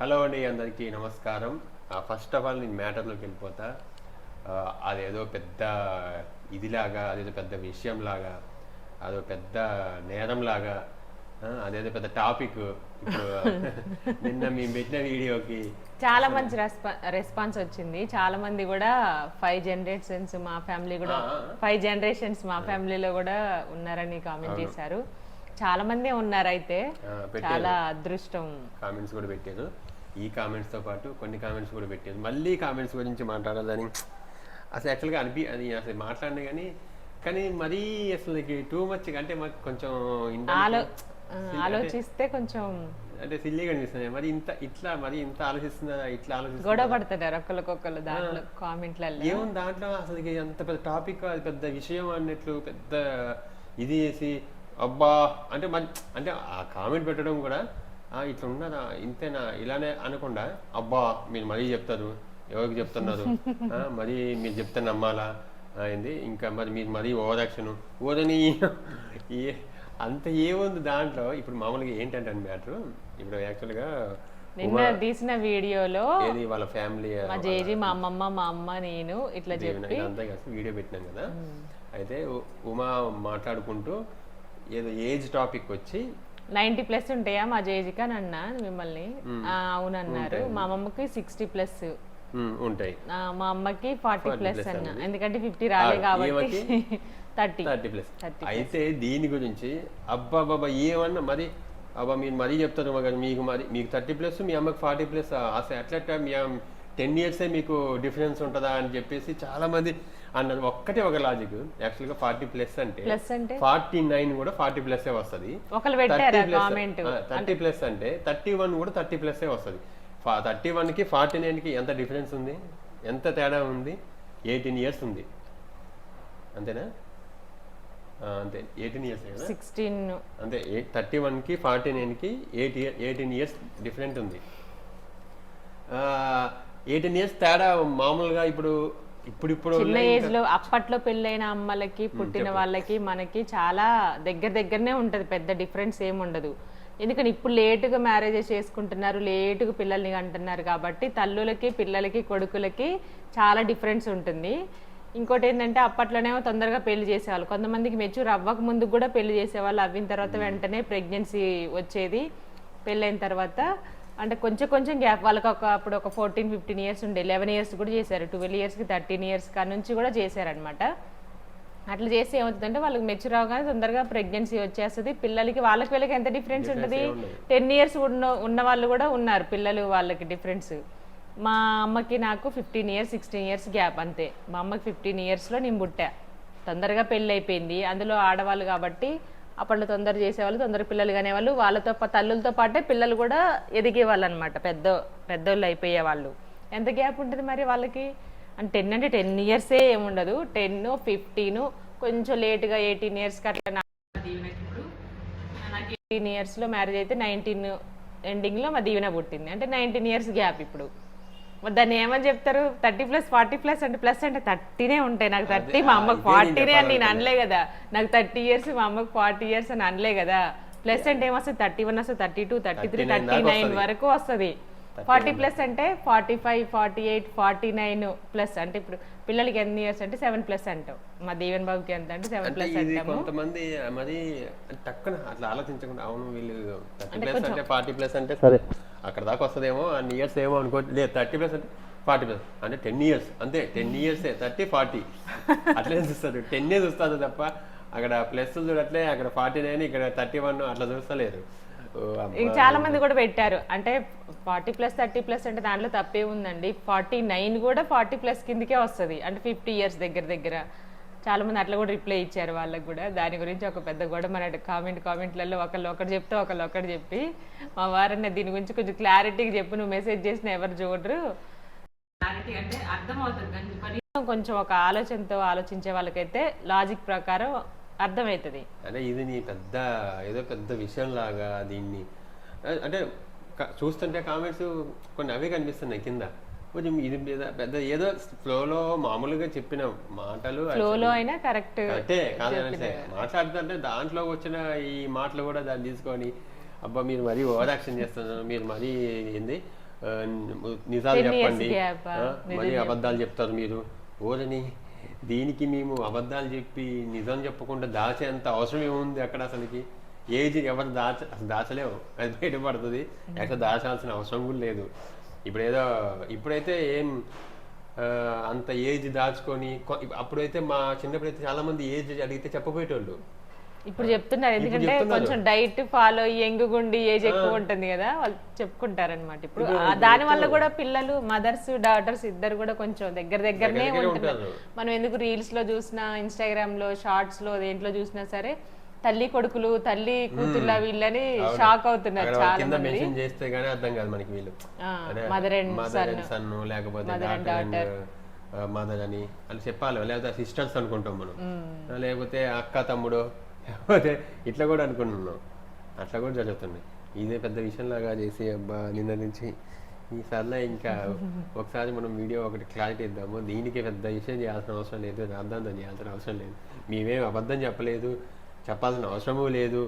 Hello అండి అందరికీ నమస్కారం. ఫస్ట్ ఆఫ్ ఆల్ నేను మ్యాటర్లోకి వెళ్ళిపోతా. అదేదో పెద్ద ఇదిలాగా అదేదో పెద్ద విషయంలాగా అదో పెద్ద నేరంలాగా అదేదో పెద్ద టాపిక్. ఇప్పుడు నిన్న మేము పెట్టిన వీడియోకి చాలా మంచి రెస్పా రెస్పాన్స్ వచ్చింది. చాలా మంది కూడా ఫైవ్ జనరేషన్స్ మా ఫ్యామిలీ కూడా. ఫైవ్ జనరేషన్స్ మా ఫ్యామిలీలో కూడా ఉన్నారని కామెంట్ చేశారు. చాలా మందే ఉన్నారు అయితే. చాలా అదృష్టం. కామెంట్స్ కూడా పెట్టారు. ఈ కామెంట్స్తో పాటు కొన్ని కామెంట్స్ కూడా పెట్టారు. మళ్ళీ కామెంట్స్ గురించి మాట్లాడాలని అసలు యాక్చువల్గా అనిపి అది అసలు మాట్లాడినా కానీ కానీ మరీ అసలు టూ మచ్ అంటే మాకు కొంచెం ఆలోచిస్తే కొంచెం అంటే సిల్లీగా అనిపిస్తుంది. మరి ఇంత ఇట్లా మరి ఇంత ఆలోచిస్తున్నా ఇట్లా ఆలోచిస్తున్నా గొడవ పడుతున్నారు ఒకరికొకరు దాంట్లో కామెంట్లలో ఏముంది దాంట్లో అసలు అంత పెద్ద టాపిక్ అది పెద్ద విషయం అన్నట్లు పెద్ద ఇది చేసి అబ్బా! అంటే మరి అంటే ఆ కామెంట్ పెట్టడం కూడా "ఆ, ఇట్లా ఉన్నదా ఇంతేనా? ఇలానే అనకుండా అబ్బా మీరు మరీ చెప్తారు. ఎవరికి చెప్తున్నారు? మరి మీరు చెప్తే నమ్మాలా? ఏంది? ఇంకా మరి మీరు మరీ ఓవర్ యాక్షన్ ఓదని ఏ అంత ఏముంది దాంట్లో? ఇప్పుడు మామూలుగా ఏంటంటే మ్యాటర్? ఇప్పుడు యాక్చువల్గా నిన్న తీసిన వీడియోలో ఏది వాళ్ళ ఫ్యామిలీ మా జేజీ మా అమ్మమ్మ మా అమ్మ నేను ఇట్లా చెప్పి ఇదంతా కలిసి వీడియో పెట్టినాం కదా. అయితే ఉమా మాట్లాడుకుంటూ ఏదో ఏజ్ టాపిక్ వచ్చి నైన్టీ ప్లస్ ఉంటాయా మా జేజికి అని అన్నా మిమ్మల్ని. అవునన్నారు. మా అమ్మమ్మకి సిక్స్టీ ప్లస్. ఉంటాయి. మా అమ్మకి ఫార్టీ 40 ప్లస్ అన్న. ఎందుకంటే ఫిఫ్టీ రాలే కాబట్టి థర్టీ. Thirty plus. 30 అయితే దీని గురించి అబ్బా బాబా ఏమన్నా మరి అబ్బా మీరు మరీ చెప్తారు మరి మీకు మరి మీకు థర్టీ ప్లస్ మీ అమ్మకి ఫార్టీ ప్లస్ అసలు ఎట్లా మీ టెన్ ఇయర్సే మీకు డిఫరెన్స్ ఉంటుందా అని చెప్పేసి చాలా మంది అన్నారు ఒక్కటే ఒక లాజిక్ యాక్చువల్గా ఫార్టీ ప్లస్ అంటే ఫార్టీ నైన్ కూడా ఫార్టీ ప్లస్ వస్తుంది. థర్టీ ప్లస్ అంటే థర్టీ వన్ కూడా థర్టీ ప్లస్ వస్తుంది. థర్టీ వన్కి ఫార్టీ నైన్కి ఎంత డిఫరెన్స్ ఉంది? ఎంత తేడా ఉంది? ఎయిటీన్ ఇయర్స్ ఉంది. అంతేనా? అంతే. ఎయిటీన్ ఇయర్స్ కదా? సిక్స్టీన్ అంతే. థర్టీ వన్కి ఫార్టీ నైన్కి eight year eighteen years different ఉంది. ఎయిటీన్ ఇయర్స్ తేడా మామూలుగా ఇప్పుడు ఇప్పుడు ఇప్పుడు చిన్న ఏజ్లో అప్పట్లో పెళ్ళైన అమ్మలకి పుట్టిన వాళ్ళకి మనకి చాలా దగ్గర దగ్గరనే ఉంటది పెద్ద డిఫరెన్స్ ఏమి ఉండదు. ఎందుకంటే ఇప్పుడు లేటుగా మ్యారేజెస్ చేసుకుంటున్నారు లేటుగా పిల్లల్ని కంటున్నారు కాబట్టి తల్లులకి పిల్లలకి కొడుకులకి చాలా డిఫరెన్స్ ఉంటుంది. ఇంకోటి ఏంటంటే అప్పట్లోనేమో తొందరగా పెళ్ళి చేసేవాళ్ళు. కొంతమందికి మెచ్యూర్ అవ్వక ముందుకు కూడా పెళ్ళి చేసేవాళ్ళు. అవ్విన తర్వాత వెంటనే ప్రెగ్నెన్సీ వచ్చేది. పెళ్ళైన తర్వాత అంటే కొంచెం కొంచెం గ్యాప్. వాళ్ళకి ఒక అప్పుడు ఒక ఫోర్టీన్ ఫిఫ్టీన్ ఇయర్స్ ఉండే. లెవెన్ ఇయర్స్ కూడా చేశారు. ట్వెల్వ్ ఇయర్స్కి థర్టీన్ ఇయర్స్ కాడ నుంచి కూడా చేశారనమాట అట్లా చేస్తే ఏమవుతుందంటే వాళ్ళకి మెచ్యూర్ అవగానే తొందరగా ప్రెగ్నెన్సీ వచ్చేస్తుంది. పిల్లలకి వాళ్ళకి వీళ్ళకి ఎంత డిఫరెన్స్ ఉంటుంది? టెన్ ఇయర్స్ ఉన్న ఉన్న వాళ్ళు కూడా ఉన్నారు. పిల్లలు వాళ్ళకి డిఫరెన్స్ మా అమ్మకి నాకు fifteen years sixteen years gap అంతే. మా అమ్మకి ఫిఫ్టీన్ ఇయర్స్లో నేను పుట్టా. తొందరగా పెళ్ళి అయిపోయింది అందులో ఆడవాళ్ళు కాబట్టి అప్పట్లో తొందర చేసేవాళ్ళు తొందర పిల్లలు కానేవాళ్ళు వాళ్ళతో తల్లులతో పాటే పిల్లలు కూడా ఎదిగేవాళ్ళు అనమాట పెద్ద పెద్దోళ్ళు అయిపోయేవాళ్ళు. ఎంత గ్యాప్ ఉంటుంది మరి వాళ్ళకి? అంటే టెన్ అంటే టెన్ ఇయర్సే ఏముండదు. టెన్ ఫిఫ్టీన్ కొంచెం లేట్గా ఎయిటీన్ ఇయర్స్కి అట్లా నాకు ఎయిటీన్ ఇయర్స్లో మ్యారేజ్ అయితే నైన్టీన్ ఎండింగ్లో మా దీవెన పుట్టింది. అంటే నైన్టీన్ ఇయర్స్ గ్యాప్ ఇప్పుడు. దాన్ని ఏమని చెప్తారు? థర్టీ ప్లస్ ఫార్టీ ప్లస్ అంటే ప్లస్ అంటే థర్టీనే ఉంటాయి. నాకు థర్టీ మా అమ్మకి ఫార్టీనే అని నేను. అనలే కదా. నాకు థర్టీ ఇయర్స్ మా అమ్మకి ఫార్టీ ఇయర్స్ అని అనలే కదా. ప్లస్ అంటే ఏమొస్తుంది? థర్టీ వన్ వస్తుంది thirty two thirty three 39 thirty nine. వరకు వస్తుంది. ఫార్టీ ప్లస్ అంటే forty five forty eight forty nine plus అంటే ఇప్పుడు పిల్లలకి ఎన్ని ఇయర్స్ అంటే సెవెన్ ప్లస్ అంటావు మా దీవెన్ బాబుకి ఎంత అంటే సెవెన్ అంటే ప్లస్ అంటాము. కొంతమంది మరి టక్కున అట్లా ఆలోచించకుండా అవును వీళ్ళు థర్టీ ప్లస్ అంటే ఫార్టీ ప్లస్ అంటే సరే. అక్కడ దాకా వస్తుందేమో అన్ని ఇయర్స్ ఏమో అనుకో లేదు థర్టీ ప్లస్ అంటే ఫార్టీ ప్లస్ అంటే టెన్ ఇయర్స్ అంతే టెన్ ఇయర్సే థర్టీ ఫార్టీ. అట్లే చూస్తారు. టెన్ చూస్తారు తప్ప అక్కడ ప్లస్ చూడట్లే అక్కడ ఫార్టీ నైన్ ఇక్కడ థర్టీ వన్ అట్లా చూస్తలేరు. ఇంక చాలా మంది కూడా పెట్టారు. అంటే ఫార్టీ ప్లస్ థర్టీ ప్లస్ అంటే దాంట్లో తప్పే ఉందండి. ఫార్టీ నైన్ కూడా ఫార్టీ ప్లస్ కిందకే వస్తుంది. అంటే ఫిఫ్టీ ఇయర్స్ దగ్గర దగ్గర. చాలా మంది అట్లా కూడా రిప్లై ఇచ్చారు వాళ్ళకి కూడా. దాని గురించి ఒక పెద్ద గొడవ. మన కామెంట్ కామెంట్లలో ఒకళ్ళు ఒకటి చెప్తే ఒకళ్ళు ఒకటి చెప్పి మా వారన్న దీని గురించి కొంచెం క్లారిటీగా చెప్పు నువ్వు మెసేజ్ చేసిన ఎవరు చూడరు. క్లారిటీ అంటే అర్థమవుతుంది. కొంచెం కనీసం కొంచెం ఒక ఆలోచనతో ఆలోచించే వాళ్ళకైతే లాజిక్ ప్రకారం అర్థమవుతుంది అంటే ఇది నీ పెద్ద ఏదో పెద్ద విషయం లాగా దీన్ని అంటే చూస్తుంటే కామెంట్స్ కొన్ని అవే కనిపిస్తున్నాయి కింద. కొంచెం ఇది మీద పెద్ద ఏదో ఫ్లోలో మామూలుగా చెప్పిన మాటలు ఫ్లోలో అయినా కరెక్ట్ కరెక్టే కాదనట్లే మాట్లాడుతుంటే దాంట్లో వచ్చిన ఈ మాటలు కూడా దాన్ని తీసుకొని అబ్బా మీరు మరీ ఓవర్ యాక్షన్ చేస్తున్నారు మీరు మరీ ఏంది నిజాలు 10 years చెప్పండి. మరి. అబద్ధాలు చెప్తారు మీరు. ఓరని దీనికి మేము అబద్ధాలు చెప్పి నిజం చెప్పకుండా దాచేంత అవసరం ఏముంది అక్కడ అసలుకి? ఏజ్ ఎవరు దాచ అసలు దాచలేము అది బయటపడుతుంది. అసలు దాచాల్సిన అవసరం కూడా లేదు. ఇప్పుడు ఏదో ఇప్పుడైతే ఏం అంత ఏజ్ దాచుకొని అప్పుడైతే మా చిన్నప్పుడైతే చాలా మంది ఏజ్ అడిగితే చెప్పబోయేటోళ్ళు. ఇప్పుడు చెప్తున్నారు ఎందుకంటే. కొంచెం డైట్ ఫాలో ఎంగుగుండి ఏజ్ ఎక్కువ ఉంటుంది కదా వాళ్ళు చెప్పుకుంటారన్నమాట. ఇప్పుడు దాని వల్ల కూడా పిల్లలు మదర్స్ డాటర్స్ ఇద్దరు కూడా కొంచెం దగ్గర దగ్గరనే ఉంటున్నారు. మనం ఎందుకు రీల్స్లో చూసినా ఇన్స్టాగ్రామ్లో షార్ట్స్లో దేంట్లో చూసినా సరే తల్లి కొడుకులు తల్లి కూతుళ్ళ వీళ్ళని షాక్ అవుతున్నారు చాలా మంది చేస్తే గానీ అర్థం కాదు మనకి వీళ్ళు. మదర్. అండ్ సన్ లేకపోతే మదర్ అని అని చెప్పాలి. లేకపోతే సిస్టర్స్ అనుకుంటాం మనం. లేకపోతే అక్క తమ్ముడు లేకపోతే ఇట్లా కూడా అనుకుంటున్నాం. అట్లా కూడా జరుగుతుంది. ఇదే పెద్ద విషయంలాగా చేసి అబ్బా నిన్న నుంచి ఈసారిలో ఇంకా ఒకసారి మనం వీడియో ఒకటి క్లారిటీ ఇద్దాము. దీనికి పెద్ద విషయం చేయాల్సిన అవసరం లేదు రాద్దాంతం చేయాల్సిన అవసరం లేదు. మేమేం అబద్ధం చెప్పలేదు చెప్పాల్సిన అవసరము లేదు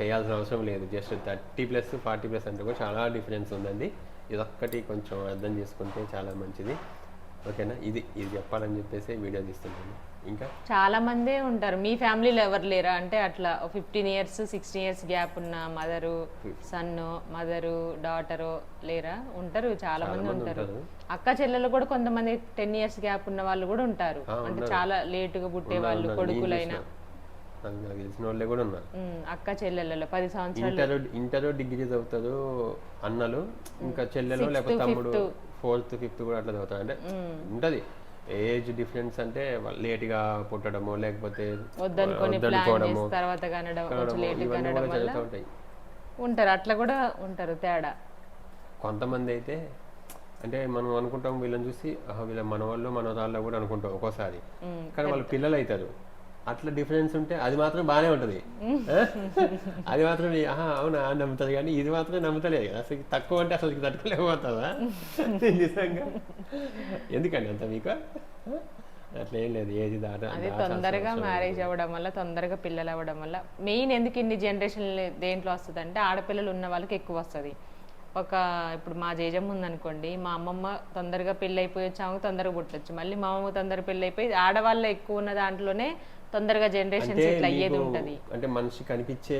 చేయాల్సిన అవసరం లేదు. Just thirty plus forty plus అంటే కూడా చాలా డిఫరెన్స్ ఉందండి. ఇదొక్కటి కొంచెం అర్థం చేసుకుంటే చాలా మంచిది. ఓకేనా? ఇది ఇది చెప్పాలని చెప్పేసి వీడియో తీస్తున్నాను. ఇంకా? చాలా మందే ఉంటారు. మీ ఫ్యామిలీలో ఎవరు లేరా? అంటే అట్లా fifteen years sixteen years gap ఉన్న మదరు సన్ మదరు డాటరు లేరా? ఉంటారు చాలా మంది ఉంటారు. అక్క చెల్లెలు కూడా కొంతమంది టెన్ ఇయర్స్ గ్యాప్ ఉన్న వాళ్ళు కూడా ఉంటారు. అంటే. చాలా లేటుగా పుట్టే వాళ్ళు కొడుకులైనా. చూసిన. నాకు నాకు తెలిసిన వాళ్ళే కూడా ఉన్నారు. ఉమ్, అక్క చెల్లెళ్ళలో పది సంవత్సరాలు. ఇంటర్ ఇంటర్ డిగ్రీ చదువుతారు అన్నలు. ఇంకా చెల్లెలు లేకపోతే తమ్ముడు ఫోర్త్ ఫిఫ్త్ కూడా అట్లా చదువుతారు. అంటే ఉంటది. ఏజ్ డిఫరెన్స్ అంటే లేట్గా పుట్టడము లేకపోతే వద్దనుకోవడము తర్వాత కనడం లేట్ ఇవన్నీ కూడా వల్ల జరుగుతూ ఉంటాయి. ఉంటారు. అట్లా కూడా ఉంటారు తేడా. కొంతమంది అయితే అంటే మనం అనుకుంటాం వీళ్ళని చూసి ఆహా, వీళ్ళ మనవాళ్ళు మనవరాళ్ళు కూడా అనుకుంటాం ఒక్కోసారి. కానీ వాళ్ళు పిల్లలు అవుతారు అట్లా డిఫరెన్స్ ఉంటే అది మాత్రం బాగానే ఉంటది? అది మాత్రం అవునా? నమ్ముతుంది కానీ ఇది మాత్రం నమ్ముతలేదు అసలు తక్కువ అంటే అసలు తట్టుకోలేకపోతుందా నిజంగా. ఎందుకండి అంత మీకు? అట్లా ఏం లేదు. ఏది అదే తొందరగా మ్యారేజ్ అవ్వడం వల్ల తొందరగా పిల్లలు అవ్వడం వల్ల మెయిన్ ఎందుకు ఇన్ని జనరేషన్ దేంట్లో వస్తుంది అంటే ఆడపిల్లలు ఉన్న వాళ్ళకి ఎక్కువ వస్తుంది. ఒక ఇప్పుడు మా జేజమ్మ ఉందనుకోండి మా అమ్మమ్మ తొందరగా పెళ్ళి అయిపోయి వచ్చాము తొందరగా పుట్టచ్చు. మళ్ళీ మా అమ్మ తొందరగా పెళ్ళి అయిపోయి ఆడవాళ్ళు ఎక్కువ ఉన్న దాంట్లోనే తొందరగా జనరేషన్స్ ఇట్లా అయ్యేది ఉంటది. అంటే మనిషి కనిపించే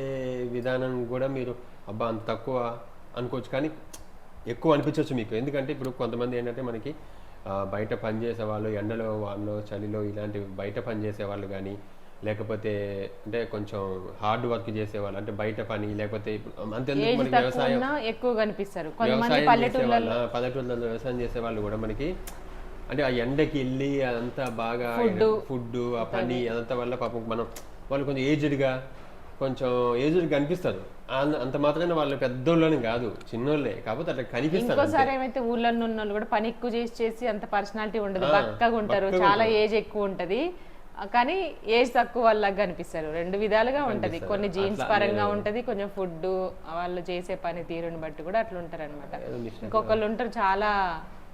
విధానం కూడా మీరు అబ్బా అంత తక్కువ అనుకోవచ్చు. కానీ ఎక్కువ అనిపించవచ్చు మీకు. ఎందుకంటే ఇప్పుడు కొంతమంది ఏంటంటే మనకి బయట పని చేసే వాళ్ళు ఎండలో వానలో చలిలో ఇలాంటి బయట పని చేసే వాళ్ళు కానీ లేకపోతే అంటే కొంచెం హార్డ్ వర్క్ చేసేవాళ్ళు అంటే బయట పని లేకపోతే అంతెందుకు మనకి వ్యవసాయం ఎక్కువ కనిపిస్తారు వ్యవసాయం చేసేవాళ్ళ పల్లెటూళ్ళలో వ్యవసాయం చేసే వాళ్ళు కూడా మనకి అంటే ఆ ఎండకి వెళ్ళి అదంతా బాగా ఫుడ్ ఆ పని అదంతా వల్ల పాపం మనం వాళ్ళు కొంచెం ఏజ్డ్గా కొంచెం ఏజ్డ్ కనిపిస్తారు అంత- మాత్రమే వాళ్ళు పెద్దోళ్ళని కాదు చిన్నోళ్ళే. కాకపోతే అట్లా కనిపిస్తారు ఇంకోసారి ఏమైతే ఊళ్ళో ఉన్న వాళ్ళు కూడా పని ఎక్కువ చేసి చేసి అంత పర్సనాలిటీ ఉండదు. బక్కగా ఉంటారు. చాలా ఏజ్ ఎక్కువ ఉంటది. కానీ ఏజ్ తక్కువ వాళ్ళగా కనిపిస్తారు రెండు విధాలుగా ఉంటది. కొన్ని జీన్స్ పరంగా ఉంటది కొంచెం ఫుడ్ వాళ్ళు చేసే పని తీరుని బట్టి కూడా అట్లా ఉంటారు అనమాట ఇంకొకళ్ళు ఉంటారు చాలా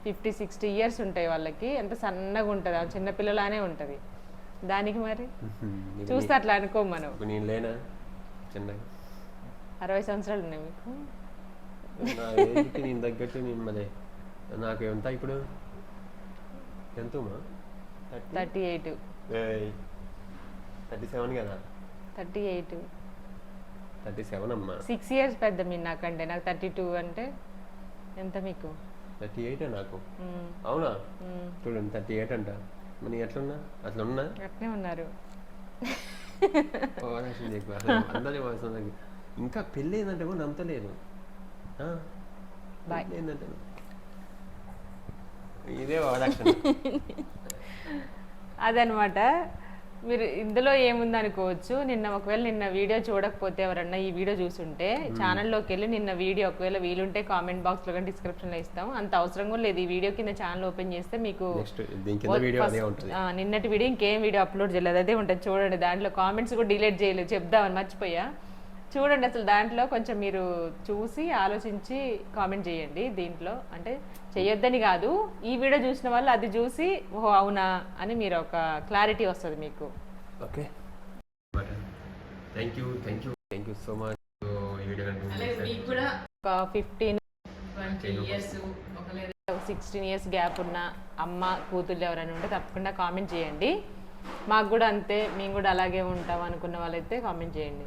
ఫిఫ్టీ సిక్స్టీ ఇయర్స్ ఉంటాయి వాళ్ళకి. ఎంత సన్నగా ఉంటది. ఆ చిన్న పిల్లలానే ఉంటది. దానికి మరి? చూస్తే అట్లా అనుకోం మనం. నేను లేనా? చిన్నగా. అరవై సంవత్సరాలు ఉన్నాయి మీకు. నేను తగ్గట్టు నేను మరి నాకు ఎంత ఇప్పుడు? ఎంత థర్టీ? ఎయిట్. థర్టీ సెవెన్ కదా? Thirty eight. థర్టీ సెవెన్ అమ్మా. సిక్స్ ఇయర్స్ పెద్ద మీరు నాకంటే. నాకు థర్టీ టూ అంటే ఎంత మీకు? థర్టీ ఎయిట్ నాకు. అవునా. చూడండి థర్టీ ఎయిట్ అంట. మరి ఎట్లున్నా? అట్లా ఉన్నా అట్నే ఉన్నారు. అందరి. ఇంకా పెళ్ళి ఏంటంటే కూడా నమ్మతలేదు. ఇదే ఓవరాక్షన్ అదనమాట. మీరు ఇందులో ఏముంది అనుకోవచ్చు నిన్న ఒకవేళ నిన్న వీడియో చూడకపోతే ఎవరన్నా ఈ వీడియో చూసుంటే ఛానల్లోకి వెళ్ళి నిన్న వీడియో ఒకవేళ వీలుంటే కామెంట్ బాక్స్లో కానీ డిస్క్రిప్షన్లో ఇస్తాం అంత అవసరం కూడా లేదు. ఈ వీడియో కింద ఛానల్ ఓపెన్ చేస్తే మీకు నిన్నటి వీడియో ఇంకేం వీడియో అప్లోడ్ చేయలేదు. అదే ఉంటుంది చూడండి. దాంట్లో కామెంట్స్ కూడా డిలీట్ చేయలేదు. చెప్దామని మర్చిపోయా. చూడండి అసలు దాంట్లో కొంచెం మీరు చూసి ఆలోచించి కామెంట్ చేయండి దీంట్లో. అంటే చేయొద్దని కాదు ఈ వీడియో చూసిన వాళ్ళు అది చూసి ఓహో అవునా అని మీరు ఒక క్లారిటీ వస్తుంది మీకు. Okay. Thank you thank you thank you so much. ఒక fifteen years sixteen years gap ఉన్న అమ్మ కూతుళ్ళు ఎవరైనా ఉంటే తప్పకుండా కామెంట్ చేయండి. మాకు కూడా అంతే మేము కూడా అలాగే ఉంటాం అనుకున్న వాళ్ళైతే కామెంట్ చేయండి.